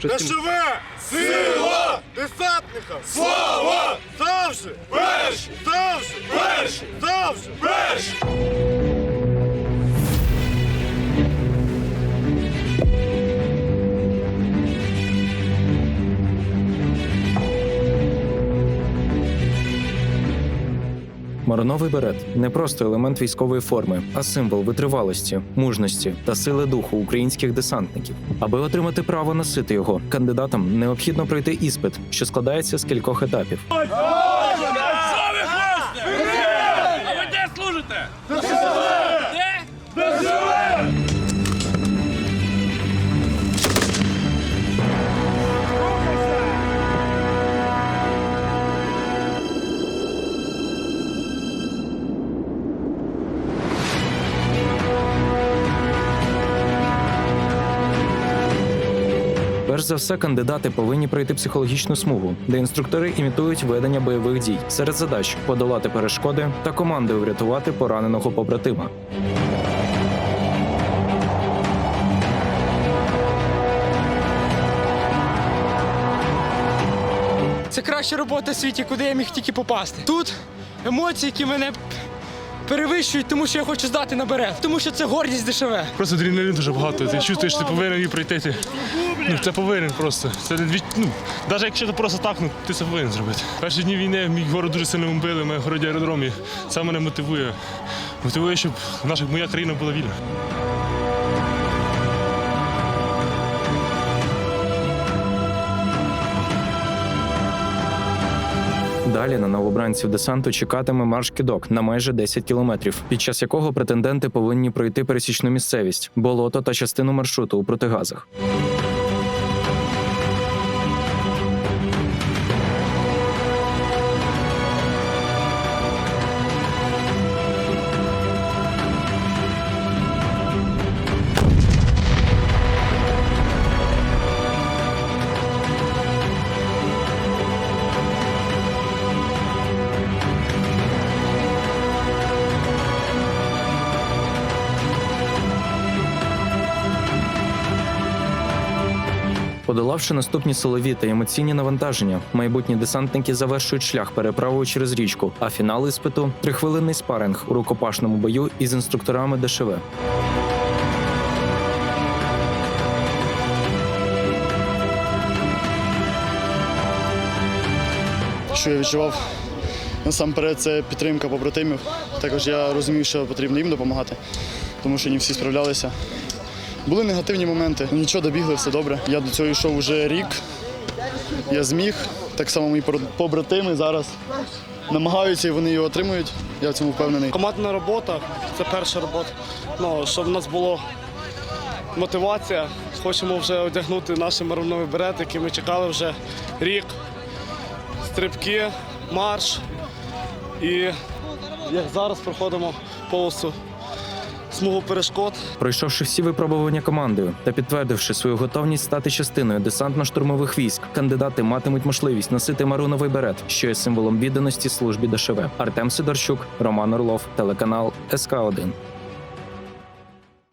ДШВ! Сила! Десантника! Слава! Завжди! Перший! Завжди! Перший! Завжди! Перший! Мароновий берет не просто елемент військової форми, а символ витривалості, мужності та сили духу українських десантників. Аби отримати право носити його, кандидатам необхідно пройти іспит, що складається з кількох етапів. Перш за все, кандидати повинні пройти психологічну смугу, де інструктори імітують ведення бойових дій серед задач подолати перешкоди та командою врятувати пораненого побратима. Це краща робота в світі, куди я міг тільки попасти. Тут емоції, які мене перевищують, тому що я хочу здати на берег, тому що це гордість дешеве. Просто адреналін дуже багато. Ти чувствуєш, ти повинен її пройти. Ну, це повинен просто. Це ну, навіть якщо ти просто так, ну, ти це повинен зробити. Перші дні війни мій город дуже сильно бомбили, ми городі аеродромі. Це мене мотивує. Мотивує, щоб наша моя країна була вільна. Далі на новобранців десанту чекатиме марш кидок на майже 10 кілометрів, під час якого претенденти повинні пройти пересічну місцевість, болото та частину маршруту у протигазах. Подолавши наступні силові та емоційні навантаження, майбутні десантники завершують шлях переправою через річку. А фінал іспиту трихвилинний спаринг у рукопашному бою із інструкторами ДШВ. що я відчував насамперед це підтримка побратимів. Також я розумів, що потрібно їм допомагати, тому що не всі справлялися. Були негативні моменти, нічого добігли, все добре. Я до цього йшов вже рік. Я зміг. Так само мої побратими зараз намагаються і вони його отримують. Я в цьому впевнений. Командна робота це перша робота. Ну, щоб в нас було мотивація. Хочемо вже одягнути наші маронові берети, які ми чекали вже рік. Стрибки, марш. І як зараз проходимо повністю смугу перешкод. Пройшовши всі випробування командою та підтвердивши свою готовність стати частиною десантно-штурмових військ, кандидати матимуть можливість носити маруновий берет, що є символом відданості службі ДШВ. Артем Сидорчук, Роман Орлов, телеканал СК 1